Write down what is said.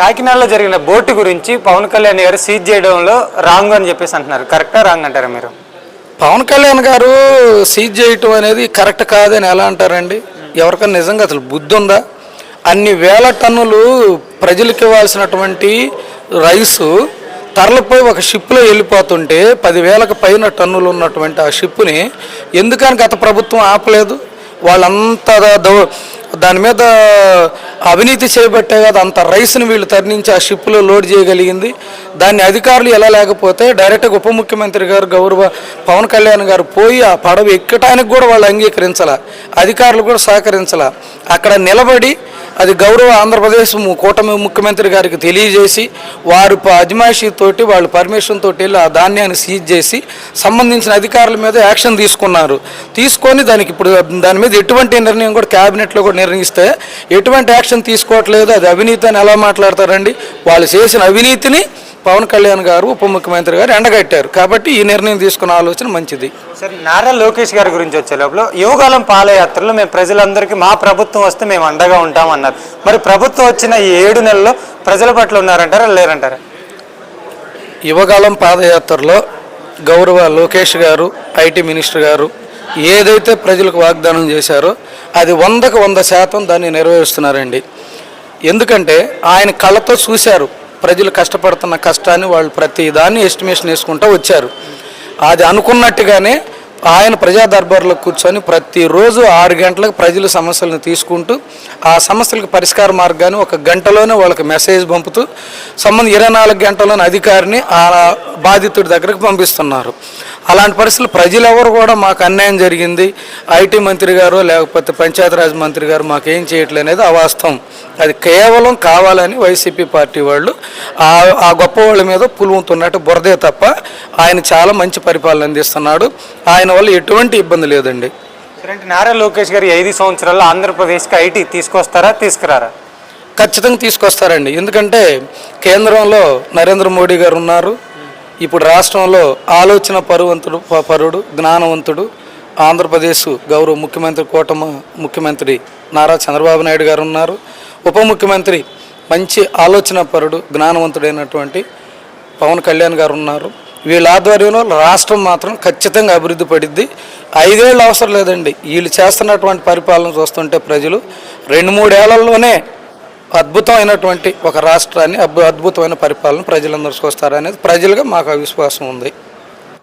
కాకినాడలో జరిగిన బోటు గురించి పవన్ కళ్యాణ్ గారు సీజ్ చేయడంలో రాంగ్ అని చెప్పేసి అంటున్నారు. కరెక్టా రాంగ్ అంటారా మీరు? పవన్ కళ్యాణ్ గారు సీజ్ చేయటం అనేది కరెక్ట్ కాదని ఎలా అంటారండి? ఎవరికైనా నిజంగా అసలు బుద్ధి ఉందా? అన్ని వేల టన్నులు ప్రజలకు ఇవ్వాల్సినటువంటి రైసు తరలిపోయి ఒక షిప్లో వెళ్ళిపోతుంటే పదివేలకు పైన టన్నులు ఉన్నటువంటి ఆ షిప్ని ఎందుకని గత ప్రభుత్వం ఆపలేదు? వాళ్ళంతా దాని మీద అవినీతి చేయబట్టే కదా అంత రైస్ని వీళ్ళు తరలించి ఆ షిప్లో లోడ్ చేయగలిగింది. దాన్ని అధికారులు ఎలా లేకపోతే డైరెక్ట్గా ఉప ముఖ్యమంత్రి గారు గౌరవ పవన్ కళ్యాణ్ గారు పోయి ఆ పడవ ఎక్కటానికి కూడా వాళ్ళు అంగీకరించాల. అధికారులు కూడా సహకరించాల. అక్కడ నిలబడి అది గౌరవ ఆంధ్రప్రదేశ్ కూటమి ముఖ్యమంత్రి గారికి తెలియజేసి వారు ప- వాళ్ళ తోటి వాళ్ళు పర్మిషన్ తోటి వెళ్ళి ఆ ధాన్యాన్ని సీజ్ చేసి సంబంధించిన అధికారుల మీద యాక్షన్ తీసుకున్నారు. తీసుకొని దానికి ఇప్పుడు దాని మీద ఎటువంటి నిర్ణయం కూడా క్యాబినెట్లో కూడా నిర్ణయిస్తే ఎటువంటి యాక్షన్ తీసుకోవట్లేదు అది అవినీతి అని ఎలా మాట్లాడతారండి? వాళ్ళు చేసిన అవినీతిని పవన్ కళ్యాణ్ గారు ఉప ముఖ్యమంత్రి గారు ఎండగట్టారు. కాబట్టి ఈ నిర్ణయం తీసుకున్న ఆలోచన మంచిది. సరే నారా లోకేష్ గారి గురించి వచ్చే లోపల యువకాలం పాదయాత్రలో మేము ప్రజలందరికీ మా ప్రభుత్వం వస్తే మేము అండగా ఉంటాం అన్నారు మరి ప్రభుత్వం వచ్చిన ఈ ఏడు నెలల్లో ప్రజల పట్ల ఉన్నారంటారా లేరంటారా? యువకాలం పాదయాత్రలో గౌరవ లోకేష్ గారు ఐటీ మినిస్టర్ గారు ఏదైతే ప్రజలకు వాగ్దానం చేశారో అది వందకు వంద శాతం దాన్ని నెరవేరుస్తున్నారండి. ఎందుకంటే ఆయన కళ్ళతో చూశారు ప్రజలు కష్టపడుతున్న కష్టాన్ని వాళ్ళు ప్రతి దాన్ని ఎస్టిమేషన్ వేసుకుంటూ వచ్చారు. అది అనుకున్నట్టుగానే ఆయన ప్రజా దర్బార్లో కూర్చొని ప్రతిరోజు ఆరు గంటలకు ప్రజల సమస్యలను తీసుకుంటూ ఆ సమస్యలకు పరిష్కార మార్గాన్ని ఒక గంటలోనే వాళ్ళకి మెసేజ్ పంపుతూ సంబంధం ఇరవై నాలుగు గంటల్లోనే అధికారిని ఆ బాధితుడి దగ్గరకు పంపిస్తున్నారు. అలాంటి పరిస్థితులు ప్రజలు ఎవరు కూడా మాకు అన్యాయం జరిగింది. ఐటీ మంత్రి గారు లేకపోతే పంచాయతీరాజ్ మంత్రి గారు మాకు ఏం చేయట్లేదు అనేది అవాస్తవం. అది కేవలం కావాలని వైసీపీ పార్టీ వాళ్ళు ఆ ఆ గొప్ప వాళ్ళ మీద పులుముతున్నట్టు బురదే తప్ప ఆయన చాలా మంచి పరిపాలన అందిస్తున్నాడు. ఆయన వల్ల ఎటువంటి ఇబ్బంది లేదండి. నారా లోకేష్ గారు ఐదు సంవత్సరాల్లో ఆంధ్రప్రదేశ్కి ఐటీ తీసుకొస్తారా తీసుకురారా? ఖచ్చితంగా తీసుకొస్తారండి. ఎందుకంటే కేంద్రంలో నరేంద్ర మోడీ గారు ఉన్నారు. ఇప్పుడు రాష్ట్రంలో ఆలోచన పరువంతుడు పరుడు జ్ఞానవంతుడు ఆంధ్రప్రదేశ్ గౌరవ ముఖ్యమంత్రి కూటమి ముఖ్యమంత్రి నారా చంద్రబాబు నాయుడు గారు ఉన్నారు. ఉప ముఖ్యమంత్రి మంచి ఆలోచన పరుడు జ్ఞానవంతుడైనటువంటి పవన్ కళ్యాణ్ గారు ఉన్నారు. వీళ్ళ ఆధ్వర్యంలో రాష్ట్రం మాత్రం ఖచ్చితంగా అభివృద్ధి పడిద్ది. ఐదేళ్ళు అవసరం లేదండి. వీళ్ళు చేస్తున్నటువంటి పరిపాలన చూస్తుంటే ప్రజలు రెండు మూడేళ్ళలోనే అద్భుతమైనటువంటి ఒక రాష్ట్రాన్ని అద్భు- అద్భుతమైన పరిపాలన ప్రజలందరూ చూస్తారనేది ప్రజలుగా మాకు అవిశ్వాసం విశ్వాసం ఉంది.